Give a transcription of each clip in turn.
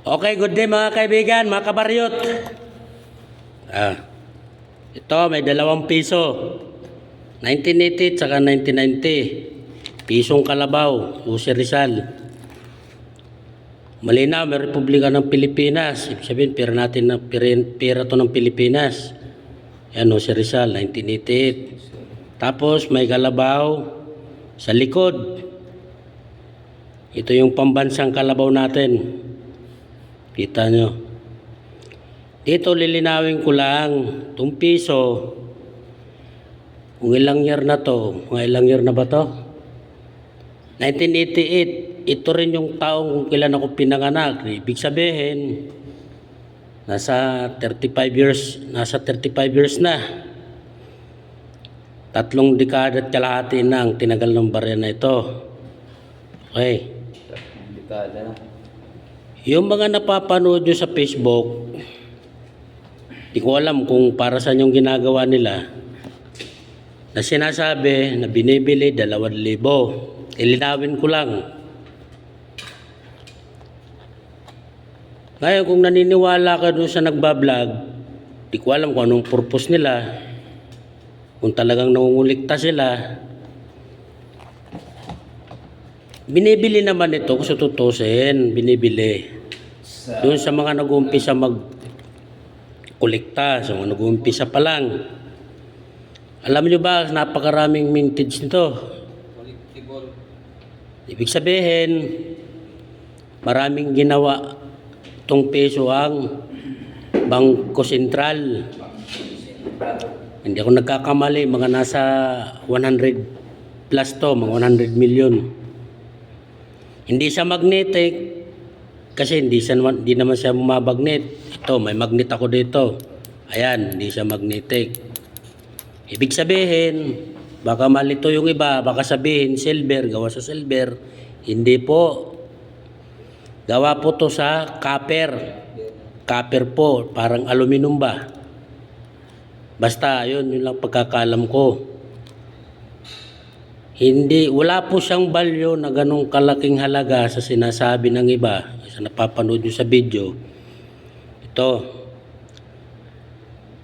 Okay, good day mga kaibigan, mga kabaryot. Ah, ito may dalawang piso. 1980 at saka 1990. Pisong Kalabaw, Jose Rizal. Malinaw, may Republika ng Pilipinas. Ibig sabihin, pera natin na pera, pera to ng Pilipinas. Yan, Jose Rizal, 1988. Tapos may Kalabaw sa likod. Ito yung pambansang kalabaw natin. Kita nyo. Dito lilinawin ko lang, itong piso, kung ilang year na to, mga ilang year na ba to? 1988, ito rin yung taong kung kailan ako pinanganak. Ibig sabihin, nasa 35 years, nasa 35 years na. Tatlong dekada at kalahati na ang tinagal ng barya na ito. Okay. Dekada na. Yung mga napapanood nyo sa Facebook, di ko alam kung para saan yung ginagawa nila, na sinasabi na binibili dalawang libo. Ilinawin ko lang. Ngayon, kung naniniwala ka dun sa nagbablog, di ko alam kung anong purpose nila. Kung talagang nangungulikta sila, Binibili naman ito kung sa tutusin, binibili. Sa Doon sa mga nag-uumpisa mag kolekta, sa mga nag-uumpisa pa lang. Alam nyo ba, napakaraming mintage nito. collectible. Ibig sabihin, maraming ginawa itong peso ang Bangko Sentral. Hindi ako nagkakamali, mga nasa 100 plus to, mga 100 million. Hindi siya magnetic kasi hindi, siya, hindi naman siya bumabagnet. Ito, may magnet ako dito. Ayan, hindi siya magnetic. Ibig sabihin, baka malito yung iba, baka sabihin silver, gawa sa silver. Hindi po. Gawa po to sa copper. Copper po, parang aluminum ba? Basta, yun, yun lang pagkakalam ko. Hindi, wala po siyang balyo na ganong kalaking halaga sa sinasabi ng iba, sa napapanood nyo sa video. Ito.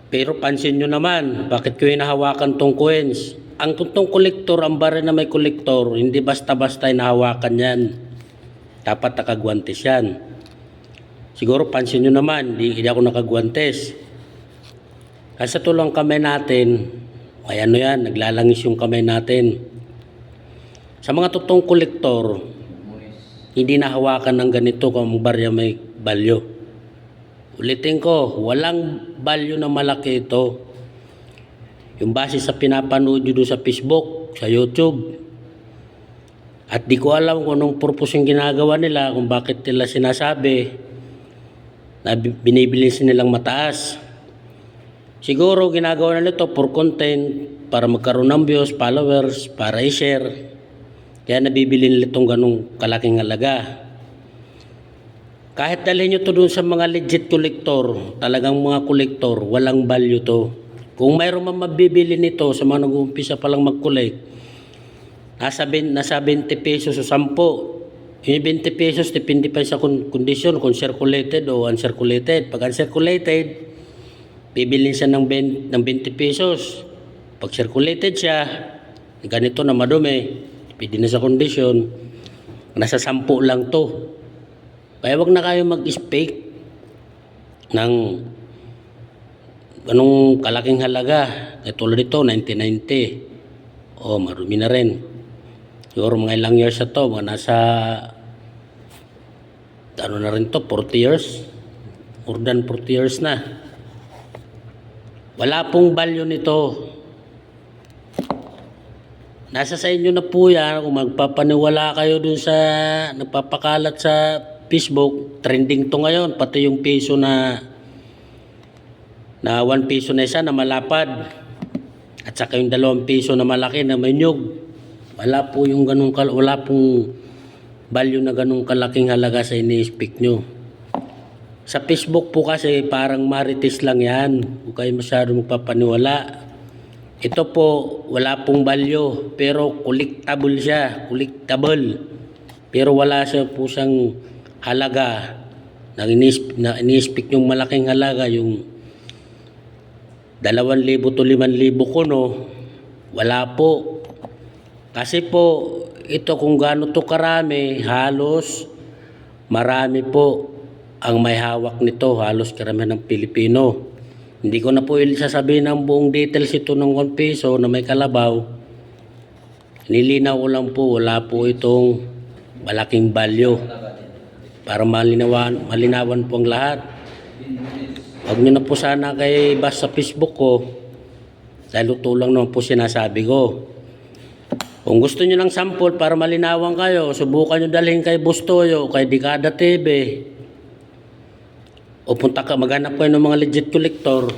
Pero pansin nyo naman, bakit ko hinahawakan tong coins? Ang tuntong kolektor, ang bare na may kolektor, hindi basta-basta hinahawakan yan. Dapat nakagwantes yan. Siguro pansin nyo naman, hindi, hindi ako nakagwantes. Kasi tulang kamay natin, ay ano yan, naglalangis yung kamay natin. Sa mga totoong kolektor, hindi nahawakan ng ganito kung barya may balyo. Ulitin ko, walang balyo na malaki ito. Yung base sa pinapanood nyo sa Facebook, sa YouTube. At di ko alam kung anong purpose yung ginagawa nila, kung bakit nila sinasabi na bi- binibili nilang mataas. Siguro ginagawa nila ito for content, para magkaroon ng views, followers, para i-share. Kaya nabibili nila itong ganong kalaking halaga. Kahit dalhin nyo to dun sa mga legit collector, talagang mga collector, walang value to. Kung mayroon man mabibili nito sa mga nag-uumpisa pa lang mag-collect, nasa, nasa 20 pesos o 10. Yung 20 pesos, depende pa sa kondisyon, kung circulated o uncirculated. Pag uncirculated, bibilin siya ng 20, ng 20 pesos. Pag circulated siya, ganito na madumi, depende na sa kondisyon, nasa 10 lang to. Kaya wag na kayo mag-speak ng anong kalaking halaga. Eh, tulad ito, 1990. Oh, marumi na rin. Siguro mga ilang years na to, mga nasa ano na rin to, 40 years. More than 40 years na. Wala pong value nito. Nasa sa inyo na po yan, kung magpapaniwala kayo dun sa nagpapakalat sa Facebook, trending to ngayon, pati yung piso na na 1 piso na isa na malapad at saka yung 2 piso na malaki na may nyug. Wala po yung ganung kal wala pong value na ganung kalaking halaga sa ini-speak nyo. Sa Facebook po kasi parang marites lang yan. Huwag kayo masyado magpapaniwala. Ito po, wala pong value, pero collectible siya, collectible. Pero wala siya po siyang halaga nang inis- na yung malaking halaga, yung 2,000 to 5,000 kuno, wala po. Kasi po, ito kung gaano to karami, halos marami po ang may hawak nito, halos karamihan ng Pilipino. Hindi ko na po sasabihin ang buong details ito ng 1 peso na may kalabaw. Nilinaw ko lang po, wala po itong malaking value para malinawan, malinawan po ang lahat. Huwag nyo na po sana kay basta sa Facebook ko dahil ito lang naman po sinasabi ko. Kung gusto nyo ng sample para malinawan kayo, subukan nyo dalhin kay Bustoyo, kay Dikada TV. O punta ka, maghanap kayo ng mga legit collector.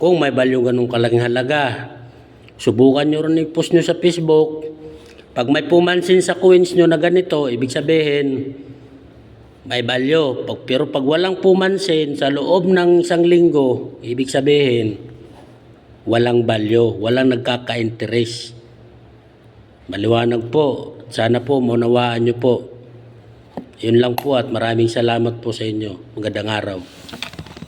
Kung may value ganun kalaking halaga. Subukan nyo rin i-post nyo sa Facebook. Pag may pumansin sa coins nyo na ganito, ibig sabihin, may value. Pag, pero pag walang pumansin sa loob ng isang linggo, ibig sabihin, walang value, walang nagkaka-interest. Maliwanag po. Sana po maunawaan nyo po. Yun lang po at maraming salamat po sa inyo. Magandang araw.